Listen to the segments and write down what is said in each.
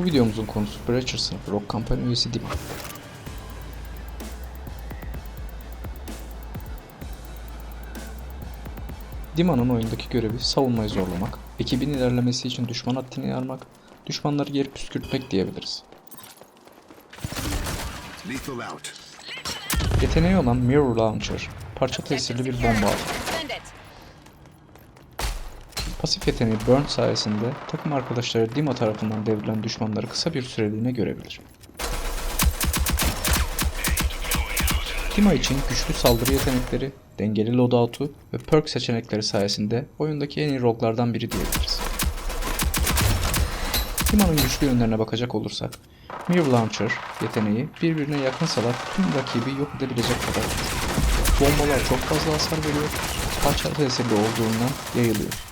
Bu videomuzun konusu Breacher sınıfı Rock Company üyesi Dima. Dima'nın oyundaki görevi savunmayı zorlamak, ekibin ilerlemesi için düşman hattını yarmak, düşmanları geri püskürtmek diyebiliriz. Yeteneği olan Mirror Launcher, parça tesirli bir bomba alır. Pasif yeteneği Burn sayesinde takım arkadaşları Dima tarafından devrilen düşmanları kısa bir süreliğine görebilir. Dima için güçlü saldırı yetenekleri, dengeli loadout'u ve perk seçenekleri sayesinde oyundaki en iyi rogue'lardan biri diyebiliriz. Dima'nın güçlü yönlerine bakacak olursak, Mirror Launcher yeteneği birbirine yakınsalar tüm rakibi yok edebilecek kadar. Bombalar çok fazla hasar veriyor, parça tesirli olduğundan yayılıyor.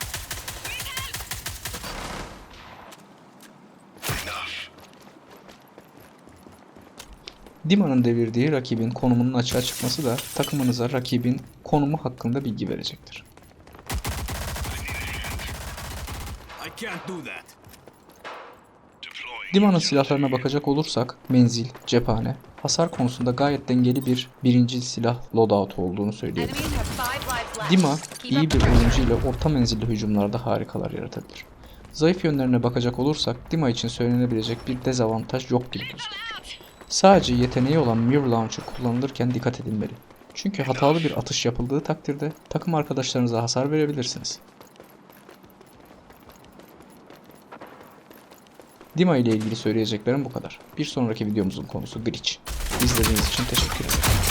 Dima'nın devirdiği rakibin konumunun açığa çıkması da takımınıza rakibin konumu hakkında bilgi verecektir. Dima'nın silahlarına bakacak olursak menzil, cephane, hasar konusunda gayet dengeli bir birinci silah loadout olduğunu left. Dima iyi bir oyuncu ile orta menzilli hücumlarda harikalar yaratabilir. Zayıf yönlerine bakacak olursak Dima için söylenebilecek bir dezavantaj yok gibi gözüküyor. Sadece yeteneği olan Mirror Launcher kullanılırken dikkat edilmeli. Çünkü hatalı bir atış yapıldığı takdirde takım arkadaşlarınıza hasar verebilirsiniz. Dima ile ilgili söyleyeceklerim bu kadar. Bir sonraki videomuzun konusu Glitch. İzlediğiniz için teşekkür ederim.